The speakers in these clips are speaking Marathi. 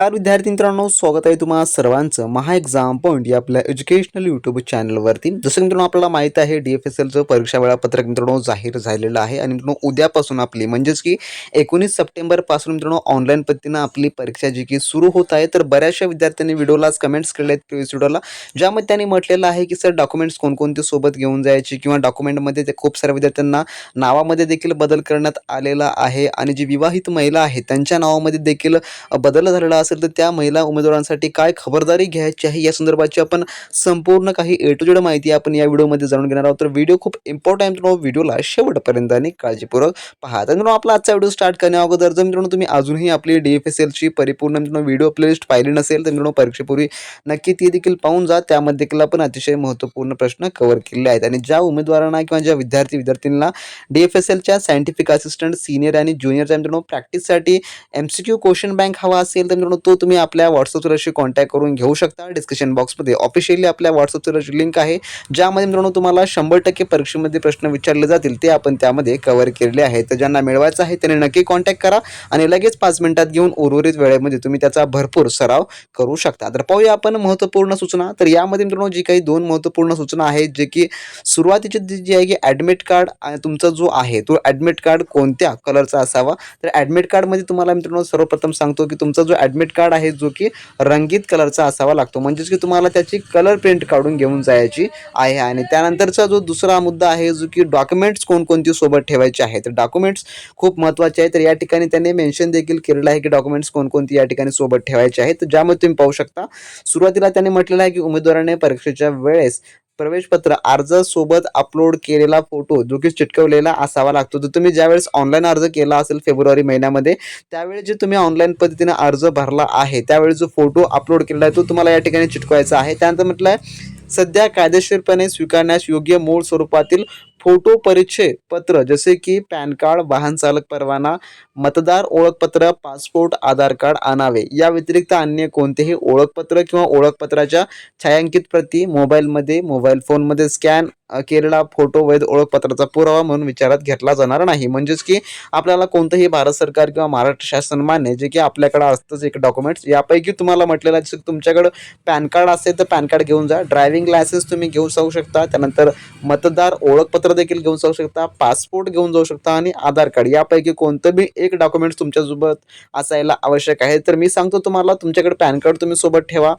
नमस्कार विद्यार्थी मित्रांनो स्वागत आहे तुम्हाला सर्वांचं महा एक्झाम पॉईंट या आपल्या एज्युकेशनल यूट्यूब चॅनलवरती जसं मित्रांनो आपल्याला माहीत आहे डी एफ एस एलचं परीक्षा वेळापत्रक मित्रांनो जाहीर झालेलं आहे. आणि मित्रांनो उद्यापासून आपली म्हणजेच की एकोणीस सप्टेंबरपासून मित्रांनो ऑनलाईन पद्धतीनं आपली परीक्षा जी की सुरू होत आहे. तर बऱ्याचशा विद्यार्थ्यांनी व्हिडिओलाच कमेंट्स केले आहेत प्रिव्हियस व्हिडिओला ज्यामध्ये त्यांनी म्हटलेलं आहे की सर डॉक्युमेंट्स कोणकोणते सोबत घेऊन जायचे? किंवा डॉक्युमेंटमध्ये ते खूप साऱ्या विद्यार्थ्यांना नावामध्ये देखील बदल करण्यात आलेला आहे. आणि जी विवाहित महिला आहे त्यांच्या नावामध्ये देखील बदल झालेला असेल तर त्या महिला उमेदवारांसाठी काय खबरदारी घ्यायची आहे? या संदर्भाची आपण संपूर्ण काही ए टू जेड माहिती आपण या व्हिडिओमध्ये जाणून घेणार आहोत. तर व्हिडिओ खूप इम्पॉर्टंट मित्रांनो. व्हिडिओला शेवटपर्यंत आणि काळजीपूर्वक पहा. तर मित्रांनो आपला आजचा व्हिडिओ स्टार्ट करण्या अगोदर जर मित्रांनो तुम्ही अजूनही आपली डी एफ एस एलची परिपूर्ण मित्रांनो व्हिडिओ प्लेलिस्ट पाहिली नसेल तर मित्रांनो परीक्षेपूर्वी नक्की ती देखील पाहून जा. त्यामध्ये देखील आपण अतिशय महत्त्वपूर्ण प्रश्न कव्हर केले आहेत. आणि ज्या उमेदवारांना किंवा ज्या विद्यार्थी विद्यार्थ्यांना डी एफ एस एलच्या सायंटिफिक असिस्टंट सिनियर आणि ज्युनियरच्या मित्रांनो प्रॅक्टिससाठी M C Q question bank हवा असेल तर मित्रांनो तो तुम्ही आपल्या व्हॉट्सअपवरशी कॉन्टॅक्ट करून घेऊ शकता. डिस्क्रिप्शन बॉक्समध्ये ऑफिशियली आपल्या व्हॉट्सअपवरची लिंक आहे. ज्यामध्ये मित्रांनो तुम्हाला शंभर टक्के परीक्षेमध्ये प्रश्न विचारले जातील ते आपण त्यामध्ये कव्हर केलेले आहेत तर ज्यांना मिळवायचं आहे त्यांनी नक्की कॉन्टॅक्ट करा आणि लगेच पाच मिनिटात घेऊन उर्वरित वेळेमध्ये तुम्ही त्याचा भरपूर सराव करू शकता. तर पाहूया आपण महत्त्वपूर्ण सूचना. तर यामध्ये मित्रांनो जी काही दोन महत्त्वपूर्ण सूचना आहेत जे की सुरुवातीची जी आहे की ॲडमिट कार्ड आणि तुमचा जो आहे तो ॲडमिट कार्ड कोणत्या कलरचा असावा? तर ॲडमिट कार्डमध्ये तुम्हाला मित्रांनो सर्वप्रथम सांगतो की तुमचा जो ॲडमिट कार्ड आहे जो की रंगीत कलरचा असावा लागतो. म्हणजेच की तुम्हाला त्याची कलर प्रिंट काढून घेऊन जायची आहे आणि त्यानंतरचा जो दुसरा मुद्दा आहे जो की डॉक्युमेंट्स कोणकोणती सोबत ठेवायचे आहे तर डॉक्युमेंट्स खूप महत्त्वाचे आहे तर या ठिकाणी त्यांनी मेन्शन देखील केलेलं आहे की डॉक्युमेंट्स कोणकोणती या ठिकाणी सोबत ठेवायचे आहेत. ज्यामध्ये तुम्ही पाहू शकता सुरुवातीला त्यांनी म्हटलेलं आहे की उमेदवाराने परीक्षेच्या वेळेस प्रवेशपत्र अर्जासोबत अपलोड केलेला फोटो जो की चिटकवलेला असावा लागतो. तर तुम्ही ज्यावेळेस ऑनलाईन अर्ज केला असेल फेब्रुवारी महिन्यामध्ये त्यावेळी जे तुम्ही ऑनलाईन पद्धतीने अर्ज भरला आहे त्यावेळी जो फोटो अपलोड केलेला आहे तो तुम्हाला या ठिकाणी चिटकवायचा आहे. त्यानंतर म्हटलं आहे सध्या कायदेशीरपणे स्वीकारण्यास योग्य मूळ स्वरूपातील फोटो परिचय पत्र जसे की पॅन कार्ड वाहन चालक परवाना मतदार ओळखपत्र पासपोर्ट आधार कार्ड आणावे. या व्यतिरिक्त अन्य कोणतेही ओळखपत्र किंवा ओळखपत्राच्या छायांकित प्रती मोबाईलमध्ये मोबाईल फोनमध्ये स्कॅन केलेला फोटो वैध ओळखपत्राचा पुरावा म्हणून विचारात घेतला जाणार नाही. म्हणजेच की आपल्याला कोणतंही भारत सरकार किंवा महाराष्ट्र शासन मान्य जे की आपल्याकडे असतंच एक डॉक्युमेंट्स यापैकी तुम्हाला म्हटलेलं जसं तुमच्याकडं पॅन कार्ड असेल तर पॅन कार्ड घेऊन जा. ड्रायव्हिंग लायसन्स तुम्ही घेऊन जाऊ शकता. त्यानंतर मतदार ओळखपत्र देखील घेऊन जाऊ शकता पासपोर्ट घेऊन जाऊ शकता आणि आधार कार्ड यापैकी कोणतं बी एक डॉक्युमेंट्स तुमच्यासोबत असायला आवश्यक आहे. तर मी सांगतो तुम्हाला तुमच्याकडे पॅन कार्ड तुम्ही सोबत ठेवा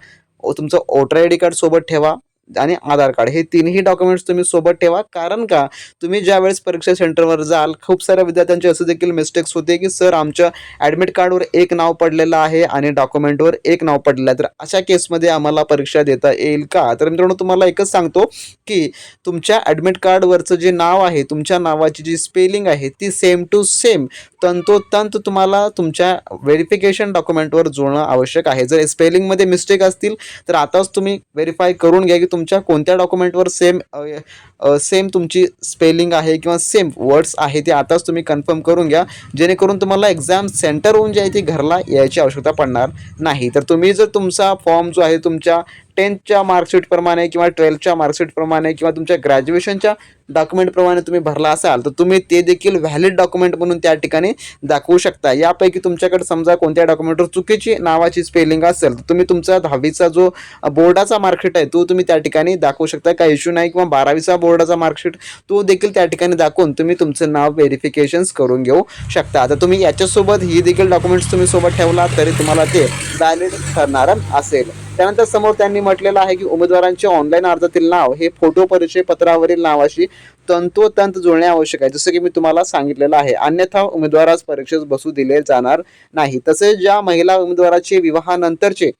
तुमचं वोटर आय डी कार्ड सोबत ठेवा आणि आधार कार्ड. हे तिन्ही डॉक्युमेंट्स तुम्ही सोबत ठेवा. कारण का? तुम्ही ज्यावेळेस परीक्षा सेंटरवर जाल खूप साऱ्या विद्यार्थ्यांचे असं देखील मिस्टेक्स होते की सर आमच्या ॲडमिट कार्डवर एक नाव पडलेलं आहे आणि डॉक्युमेंटवर एक नाव पडलेलं आहे. तर अशा केसमध्ये आम्हाला परीक्षा देता येईल का? तर मित्रांनो तुम्हाला एकच सांगतो की तुमच्या ॲडमिट कार्डवरचं जे नाव आहे तुमच्या नावाची जी स्पेलिंग आहे ती सेम टू सेम तंतोतंत तुम्हाला तुमच्या व्हेरिफिकेशन डॉक्युमेंटवर जोडणं आवश्यक आहे. जर स्पेलिंगमध्ये मिस्टेक असतील तर आताच तुम्ही व्हेरीफाय करून घ्या की तुमच्या कोणत्या डॉक्युमेंटवर सेम सेम तुमची स्पेलिंग आहे किंवा सेम वर्ड्स आहे ते आताच तुम्ही कन्फर्म करून घ्या. जेणेकरून तुम्हाला एक्झाम सेंटरहून जे आहे ती घरला यायची आवश्यकता पडणार नाही. तर तुम्ही जर तुमचा फॉर्म जो आहे तुमच्या टेन्थच्या मार्कशीटप्रमाणे किंवा ट्वेल्थच्या मार्कशीटप्रमाणे किंवा तुमच्या ग्रॅज्युएशनच्या डॉक्युमेंटप्रमाणे तुम्ही भरला असाल तर तुम्ही ते देखील व्हॅलिड डॉक्युमेंट म्हणून त्या ठिकाणी दाखवू शकता. यापैकी तुमच्याकडे समजा कोणत्या डॉक्युमेंटवर चुकीची नावाची स्पेलिंग असेल तर तुम्ही तुमचा दहावीचा जो बोर्डाचा मार्कशीट आहे तो तुम्ही त्या ठिकाणी दाखवू शकता. काही इश्यू नाही किंवा बारावीचा बोर्डाचा मार्कशीट तो देखील त्या ठिकाणी दाखवून तुम्ही तुमचं नाव व्हेरिफिकेशन्स करून घेऊ शकता. आता तुम्ही याच्यासोबत ही देखील डॉक्युमेंट्स तुम्ही सोबत ठेवला तरी तुम्हाला ते व्हॅलिड ठरणार असेल. त्यानंतर समोर त्यांनी म्हटलेलं आहे की उमेदवारांचे ऑनलाईन अर्जातील नाव हे फोटो परिचय पत्रावरील नावाशी तंतोतंत जुळणे आवश्यक आहे. जसं की मी तुम्हाला सांगितलेलं आहे अन्यथा उमेदवारास परीक्षेस बसू दिले जाणार नाही. तसेच ज्या महिला उमेदवाराचे विवाहानंतरचे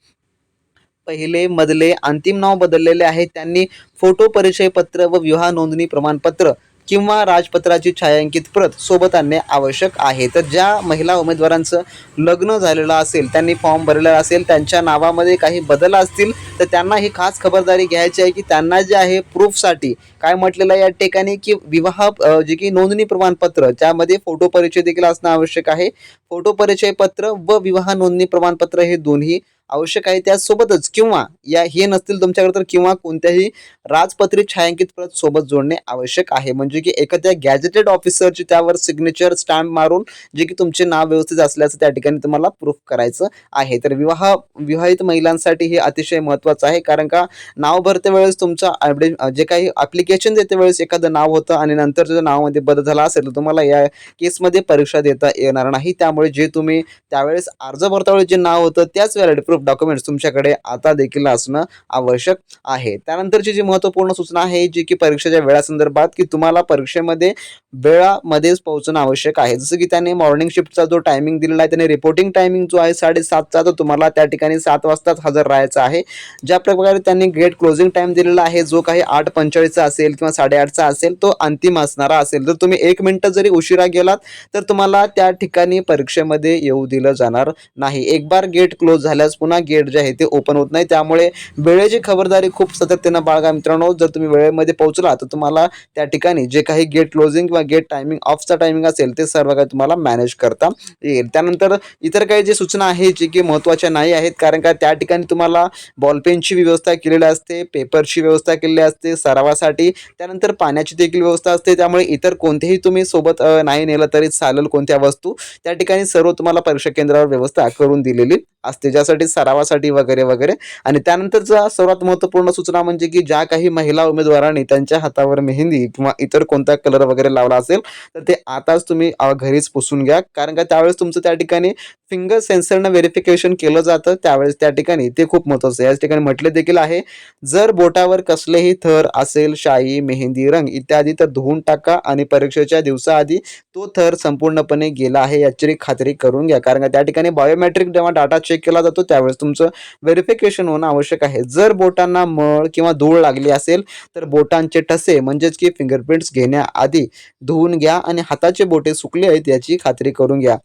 पहिले मधले अंतिम नाव बदललेले आहे. त्यांनी फोटो परिचय पत्र व विवाह नोंदणी प्रमाणपत्र किंवा राजपत्राची छायांकित प्रत सोबत आणणे आवश्यक आहे. तर ज्या महिला उमेदवारांचं लग्न झालेलं असेल त्यांनी फॉर्म भरलेला असेल त्यांच्या नावामध्ये काही बदल असतील तर त्यांना ही खास खबरदारी घ्यायची आहे की त्यांना जे आहे प्रूफसाठी काय म्हटलेलं आहे या ठिकाणी की विवाह जे की नोंदणी प्रमाणपत्र ज्यामध्ये फोटो परिचय देखील असणं आवश्यक आहे. फोटो परिचय पत्र व विवाह नोंदणी प्रमाणपत्र हे दोन्ही आवश्यक आहे त्यासोबतच किंवा या हे नसतील तुमच्याकडे तर किंवा कोणत्याही राजपत्रित छायांकित प्रत सोबत जोडणे आवश्यक आहे. म्हणजे की एखाद्या गॅजेटेड ऑफिसरची त्यावर सिग्नेचर स्टॅम्प मारून जे की तुमचे नाव व्यवस्थित असल्याचं त्या ठिकाणी तुम्हाला प्रूफ करायचं आहे. तर विवाह विवाहित महिलांसाठी हे अतिशय महत्त्वाचं आहे. कारण का नाव भरते वेळेस तुमचं ॲडमिट जे काही ॲप्लिकेशन देते वेळेस एखादं नाव होतं आणि नंतर जर नावामध्ये बदल झाला असेल तर तुम्हाला या केसमध्ये परीक्षा देता येणार नाही. त्यामुळे जे तुम्ही त्यावेळेस अर्ज भरता वेळेस जे नाव होतं त्याच वेळेला प्रूफ डॉक्युमेंट्स तुमच्याकडे आता देखील असणं आवश्यक आहे. त्यानंतरची जी महत्त्वपूर्ण सूचना आहे जी की परीक्षेच्या वेळासंदर्भात की तुम्हाला परीक्षेमध्ये वेळामध्येच पोहोचणं आवश्यक आहे. जसं की त्याने मॉर्निंग शिफ्टचा जो टायमिंग दिलेला आहे त्याने रिपोर्टिंग टायमिंग जो आहे साडेसातचा तर तुम्हाला त्या ठिकाणी सात वाजताच हजर राहायचा आहे. ज्या प्रकारे त्यांनी गेट क्लोजिंग टाईम दिलेला आहे जो काही आठ पंचेचाळीसचा असेल किंवा साडेआठचा असेल तो अंतिम असणारा असेल. जर तुम्ही एक मिनटं जरी उशिरा गेलात तर तुम्हाला त्या ठिकाणी परीक्षेमध्ये येऊ दिलं जाणार नाही. एक बार गेट क्लोज झाल्यास पुन्हा गेट जे आहे ते ओपन होत नाही. त्यामुळे वेळेची खबरदारी खूप सातत्यानं बाळगा मित्रांनो जर तुम्ही वेळेमध्ये पोहोचला तर तुम्हाला त्या ठिकाणी जे काही गेट क्लोजिंग किंवा गेट टायमिंग ऑफचा टायमिंग असेल ते सर्व काही तुम्हाला मॅनेज करता येईल. त्यानंतर इतर काही जे सूचना आहे जे की महत्त्वाच्या नाही आहेत कारण का त्या ठिकाणी तुम्हाला बॉलपेनची व्यवस्था केलेली असते पेपरची व्यवस्था केलेली असते सरावासाठी. त्यानंतर पाण्याची देखील व्यवस्था असते. त्यामुळे इतर कोणतेही तुम्ही सोबत नाही नेलं तरी चालेल कोणत्या वस्तू. त्या ठिकाणी सर्व तुम्हाला परीक्षा केंद्रावर व्यवस्था करून दिलेली असते ज्यासाठी सरावासाठी वगैरे वगैरे. आणि त्यानंतरचा सर्वात महत्त्वपूर्ण सूचना म्हणजे की ज्या काही महिला उमेदवारांनी त्यांच्या हातावर मेहंदी किंवा इतर कोणता कलर वगैरे लावला असेल तर ते आताच तुम्ही घरीच पुसून घ्या. कारण का त्यावेळेस तुमचं त्या ठिकाणी फिंगर सेन्सरनं व्हेरिफिकेशन केलं जातं त्यावेळेस त्या ठिकाणी. ते खूप महत्त्वाचं आहे. याच ठिकाणी म्हटले देखील आहे जर बोटावर कसलेही थर असेल शाई मेहंदी रंग इत्यादी तर धुवून टाका आणि परीक्षेच्या दिवसाआधी तो थर संपूर्णपणे गेला आहे याची खात्री करून घ्या. कारण का त्या ठिकाणी बायोमेट्रिक जेव्हा डाटा चेक केला जातो त्यावेळेस तुमचं व्हेरिफिकेशन होणं आवश्यक आहे. जर बोटांना मळ किंवा धूळ लागली असेल तर बोटांचे ठसे म्हणजेच की फिंगरप्रिंट्स घेण्याआधी धुवून घ्या आणि हाताचे बोटे सुकले आहेत याची खात्री करून घ्या.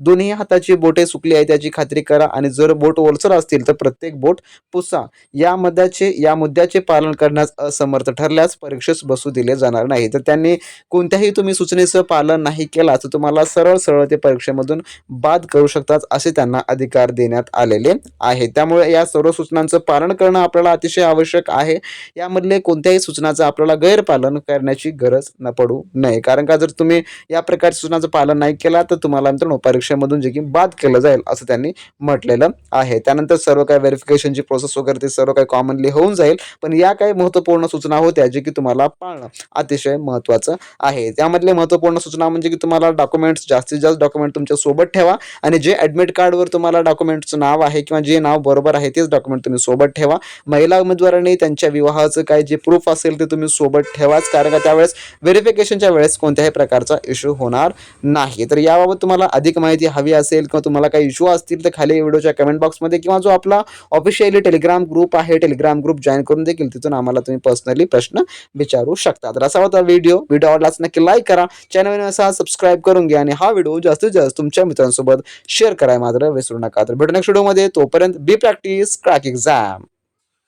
दोन्ही हाताची बोटे सुकली आहेत याची खात्री करा आणि जर बोट ओलसर असतील तर प्रत्येक बोट पुसा. या मुद्द्याचे या मुद्द्याचे पालन करण्यास असमर्थ ठरल्यास परीक्षेस बसू दिले जाणार नाही. तर त्यांनी कोणत्याही तुम्ही सूचनेचं पालन नाही केला तर तुम्हाला सरळ सरळ ते परीक्षेमधून बाद करू शकतात असे त्यांना अधिकार घेण्यात आलेले आहे. त्यामुळे या सर्व सूचनांचं पालन करणं आपल्याला अतिशय आवश्यक आहे. यामधले कोणत्याही सूचनाचं आपल्याला गैरपालन करण्याची गरज न पडू नये. कारण का जर तुम्ही या प्रकारच्या सूचनाचं पालन नाही केला तर तुम्हाला मित्रांनो परीक्षेमधून जे की बाद केलं जाईल असं त्यांनी म्हटलेलं आहे. त्यानंतर सर्व काही व्हेरिफिकेशनची प्रोसेस वगैरे ते सर्व काही कॉमनली होऊन जाईल. पण या काही महत्त्वपूर्ण सूचना होत्या जे की तुम्हाला पाळणं अतिशय महत्त्वाचं आहे. त्यामधले महत्त्वपूर्ण सूचना म्हणजे की तुम्हाला डॉक्युमेंट्स जास्तीत जास्त डॉक्युमेंट तुमच्यासोबत ठेवा. आणि जे ॲडमिट कार्डवर तुम्हाला डॉक्युमेंट डॉक्युमेंटचं नाव आहे किंवा जे नाव बरोबर आहे तेच डॉक्युमेंट तुम्ही सोबत ठेवा. महिला उमेदवारांनी त्यांच्या विवाहाचं काय जे प्रूफ असेल ते तुम्ही सोबत ठेवाच कारण का त्यावेळेस व्हेरिफिकेशनच्या वेळेस कोणत्याही प्रकारचा इश्यू होणार नाही. तर याबाबत तुम्हाला अधिक माहिती हवी असेल किंवा तुम्हाला काही इश्यू असतील तर खाली व्हिडिओच्या कमेंट बॉक्समध्ये किंवा जो आपला ऑफिशियली टेलिग्राम ग्रुप आहे टेलिग्राम ग्रुप जॉईन करून देखील तिथून आम्हाला तुम्ही पर्सनली प्रश्न विचारू शकता. तर असा होता व्हिडिओ व्हिडिओ आवडलाच नक्की लाईक करा. चॅनल असा सबस्क्राईब करून घ्या आणि हा व्हिडिओ जास्तीत जास्त तुमच्या मित्रांसोबत शेअर करायला मात्र विसरू नका. तर भेटू नेक्स्ट व्हिडिओमध्ये तोपर्यंत बी प्रॅक्टिस क्रॅक एक्झाम